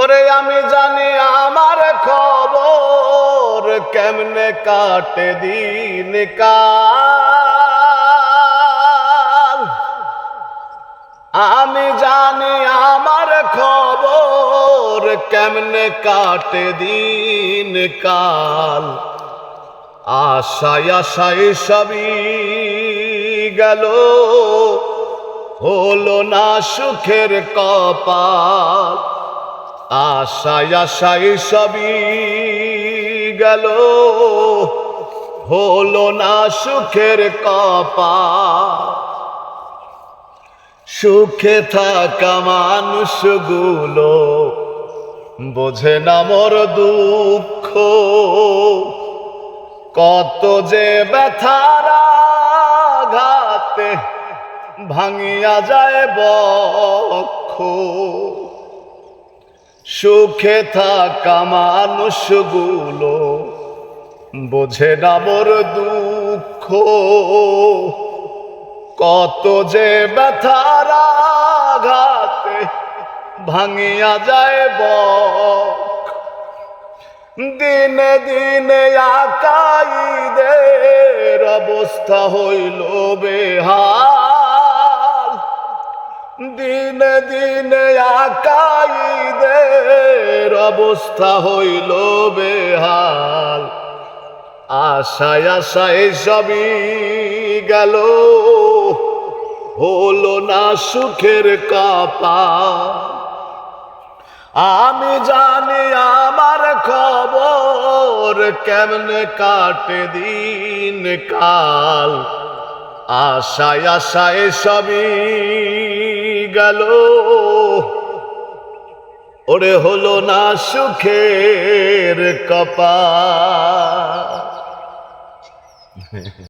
ওরে আমি জানি আমার খবর কেমনে কাটে দিন কাল। আমি জানি আমার খবর কেমনে কাটে দিন কাল। আশায় আশায় সবই গেল। হলো না সুখের কপাল। আশায় আশায় সবই গেল। হলো না সুখের কপা সুখে থাকা মানুষগুলো বোঝে না মোর দুঃখ। কত যে ব্যথারা ঘাতে ভাঙিয়া যায় বক্ষ। সুখে থাকা মানুষগুলো বোঝে না মোর দুঃখ। কত যে ব্যথারা ভাঙিয়া যায় বক। দিনে দিনে আকাইদের অবস্থা হইল বেহাল। দিনে দিনে আকাইদের অবস্থা হইল বেহাল। আশায় আশায় সবই গেল। হলো না সুখের কাপা আমি জানি আমার খবর কেমনে কাটে দিন কাল। আশায় আশায় সবই গেল। ওরে হলো না সুখের কপা